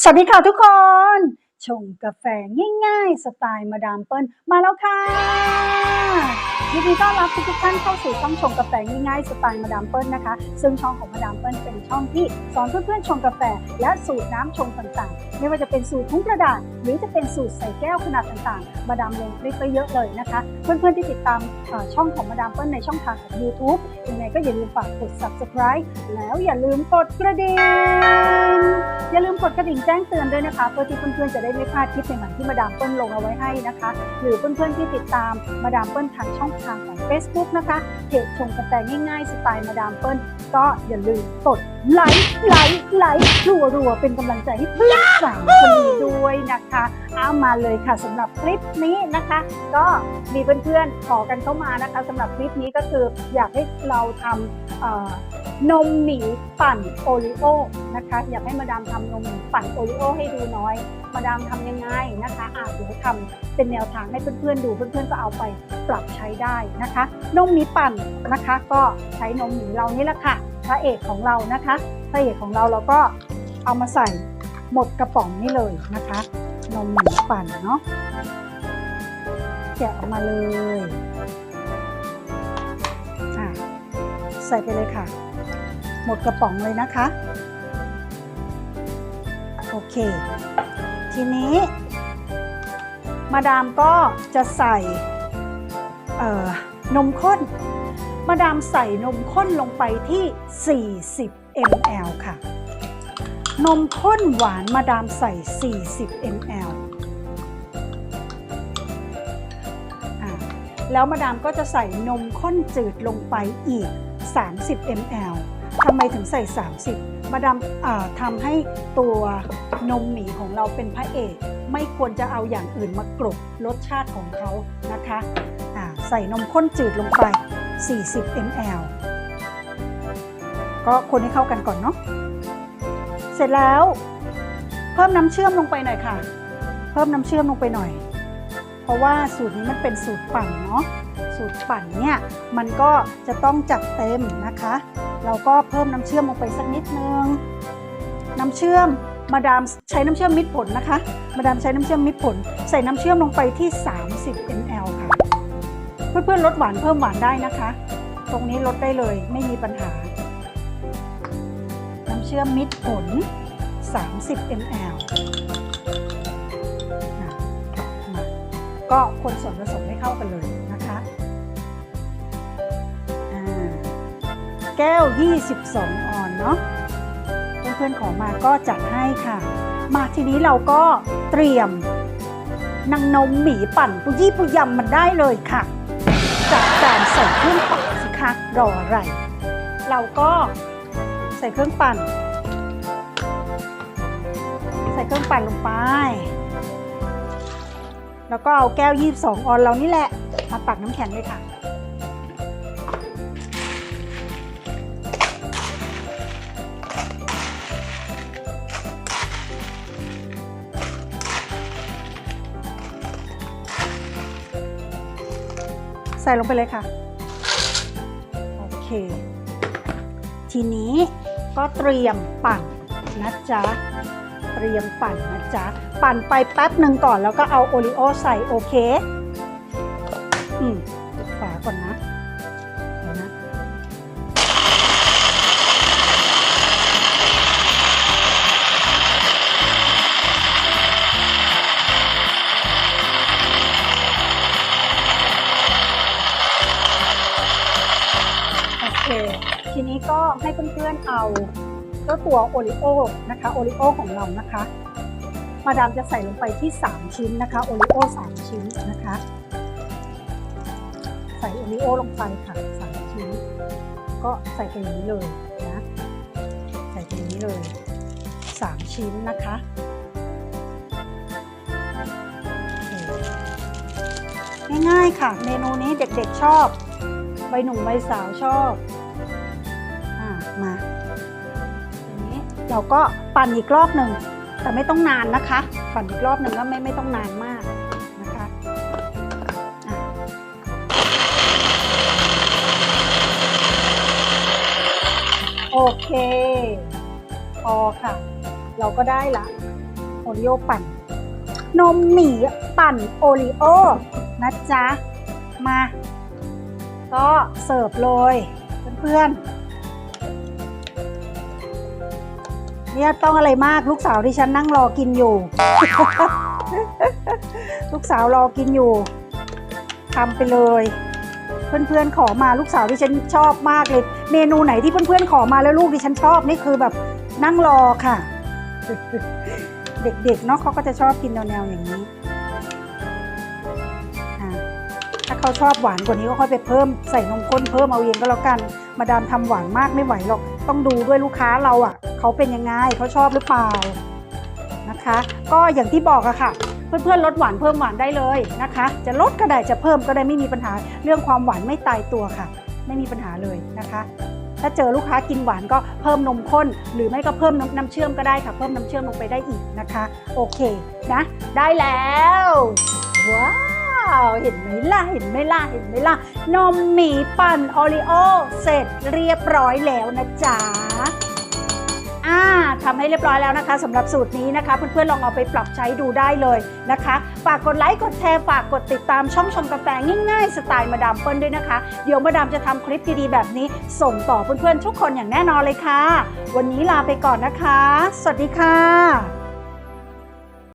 สวัสดีค่ะทุกคน ชงกาแฟง่ายๆ สไตล์มาดามเปิ้ลมาแล้วค่ะยินดีต้อนรับทุกท่านเข้าสู่ช่องชงกาแฟง่ายๆ สไตล์มาดามเปิ้ลนะคะ ซึ่งช่องของมาดามเปิ้ลเป็นช่องที่สอนเพื่อนๆชงกาแฟ และสูตรน้ำชงต่างๆ ไม่ว่าจะเป็นสูตรทุ้งกระดาษ หรือจะเป็นสูตรใส่แก้วขนาดต่างๆ มาดามลงคลิปไปเยอะเลยนะคะ เพื่อนๆที่ติดตามช่องของมาดามเปิ้ลในช่องทางของ YouTube ยังไงก็อย่าลืมฝากกด subscribe แล้วอย่าลืมกดกระดิ่งอย่าลืมกดกระดิ่งแจ้งเตือนด้วยนะคะเพื่อที่เพื่อนๆจะได้ไม่พลาดคลิปใหม่ๆที่มาดามเปิ้ลลงเอาไว้ให้นะคะ หรือเพื่อนๆที่ติดตามมาดามเปิ้ลทางช่องทางของ Facebook นะคะเพจชงกาแฟง่ายๆสไตล์มาดามเปิ้ลก็อย่าลืมกดไลค์ไลค์ไลค์รัวๆเป็นกำลังใจให้เพื่อนสาวคนนี้ด้วยนะคะเอามาเลยค่ะสำหรับคลิปนี้นะคะ ก็มีเพื่อนๆขอกันเข้ามานะคะสำหรับคลิปนี้ก็คืออยากให้เราทำ นมหมีปั่นโอริโอนะคะอยากให้มาดามทำนมหมีปั่นโอริโอให้ดูน้อย มาดามทำยังไงนะคะอาจเดี๋ยวทำเป็นแนวทางให้เพื่อนๆดูเพื่อนๆก็เอาไปปรับใช้ได้นะคะ นมหมีปั่นนะคะก็ใช้นมหมีเรานี่แหละค่ะพระเอกของเรานะคะพระเอกของเราเราก็เอามาใส่หมดกระป๋องนี่เลยนะคะ นมหมีปั่นเนาะแกะออกมาเลยใส่ไปเลยค่ะ หมดกระป๋องเลยนะคะ โอเค ทีนี้ มาดามก็จะใส่นมข้น มาดามใส่นมข้นลงไปที่ 40 ml ค่ะ นมข้นหวานมาดามใส่ 40 ml แล้วมาดามก็จะใส่นมข้นจืดลงไปอีก 30 ml ทำไมถึงใส่ 30 มาดามทำให้ตัวนมหมีของเราเป็นพระเอก ไม่ควรจะเอาอย่างอื่นมากลบรสชาติของเขานะคะใส่นมข้นจืดลงไป 40 ml ก็คนให้เข้ากันก่อนเนาะเสร็จแล้วเพิ่มน้ำเชื่อมลงไปหน่อยค่ะ เพิ่มน้ำเชื่อมลงไปหน่อย เพราะว่าสูตรนี้มันเป็นสูตรปั่นเนาะ สูตรปั่นเนี่ยมันก็จะต้องจัดเต็มนะคะ เราก็เพิ่มน้ำเชื่อมลงไปสักนิดนึง น้ำเชื่อมมาดามใช้น้ำเชื่อมมิตรผลนะคะ มาดามใช้น้ำเชื่อมมิตรผล ใส่น้ำเชื่อมลงไปที่ 30 ml ค่ะ เพื่อนๆลดหวานเพิ่มหวานได้นะคะ ตรงนี้ลดได้เลยไม่มีปัญหา น้ำเชื่อมมิตรผล 30 ml อะมาก็คนส่วนผสมให้เข้ากันเลย ก้ว 22 ออนเนาะเพื่อนๆขอมาก็จัดให้ค่ะ มาทีนี้เราก็เตรียมนางนมหมีปั่นปุยี่ปุยำมันได้เลยค่ะจากการใส่เครื่องปั่นสิคะรออะไร เราก็ใส่เครื่องปั่น ใส่เครื่องปั่นลงไป แล้วก็เอาแก้ว 22 ออนเรานี่แหละมาตักน้ำแข็งเลยค่ะ ใส่ลงไปเลยค่ะ โอเค ทีนี้ก็เตรียมปั่นนะจ๊ะ เตรียมปั่นนะจ๊ะ ปั่นไปแป๊บหนึ่งก่อนแล้วก็เอาโอริโอใส่โอเค อืม ก็ให้เพื่อนๆเอาเจ้าตัวโอริโอนะคะโอริโอของเรานะคะ มาดามจะใส่ลงไปที่ 3 ชิ้นนะคะโอริโอ3ชิ้นนะคะ ใส่โอริโอลงไปค่ะ3ชิ้น ก็ใส่ไปอย่างนี้เลยนะใส่ไปอย่างนี้เลย 3 ชิ้นนะคะง่ายๆค่ะ เมนูนี้เด็กๆชอบ ใบหนุ่มใบสาวชอบ เราก็ปั่นอีกรอบหนึ่งแต่ไม่ต้องนานนะคะ ปั่นอีกรอบหนึ่งก็ไม่ไม่ต้องนานมากนะคะะโอเค พอค่ะ เราก็ได้ละโอริโอปั่น นมหมีปั่นโอริโอนะจ๊ะ มา ก็เสิร์ฟเลยเพื่อนๆ เนี่ยต้องอะไรมากลูกสาวที่ฉันนั่งรอกินอยู่ ลูกสาวรอกินอยู่ทำไปเลย เพื่อนๆขอมาลูกสาวที่ฉันชอบมากเลย เมนูไหนที่เพื่อนๆขอมาแล้วลูกที่ฉันชอบนี่คือแบบนั่งรอค่ะ เด็กๆเนาะเขาก็จะชอบกินแนวๆอย่างนี้ถ้าเขาชอบหวานกว่านี้ก็ค่อยไปเพิ่มใส่นมข้นเพิ่มเอาเองก็แล้วกัน มาดามทำหวานมากไม่ไหวหรอก ต้องดูด้วยลูกค้าเราอะเขาเป็นยังไงเขาชอบหรือเปล่านะคะ ก็อย่างที่บอกอะค่ะ เพื่อนๆลดหวานเพิ่มหวานได้เลยนะคะ จะลดก็ได้จะเพิ่มก็ได้ไม่มีปัญหาเรื่องความหวานไม่ตายตัวค่ะ ไม่มีปัญหาเลยนะคะ ถ้าเจอลูกค้ากินหวานก็เพิ่มนมข้น หรือไม่ก็เพิ่มน้ำเชื่อมก็ได้ค่ะเพิ่มน้ำเชื่อมลงไปได้อีกนะคะ โอเคนะ ได้แล้วว้าวเห็นไหมล่ะเห็นไหมล่ะเห็นไหมล่ะนมหมีปั่นโอรีโอเสร็จเรียบร้อยแล้วนะจ๊ะอ่าทำให้เรียบร้อยแล้วนะคะสำหรับสูตรนี้นะคะเพื่อนๆลองเอาไปปรับใช้ดูได้เลยนะคะฝากกดไลค์กดแชร์ฝากกดติดตามช่องชมกาแฟง่ายๆสไตล์มาดามเปิ้ลด้วยนะคะ เดี๋ยวมาดามจะทำคลิปดีๆแบบนี้ ส่งต่อเพื่อนๆทุกคนอย่างแน่นอนเลยค่ะ วันนี้ลาไปก่อนนะคะ สวัสดีค่ะ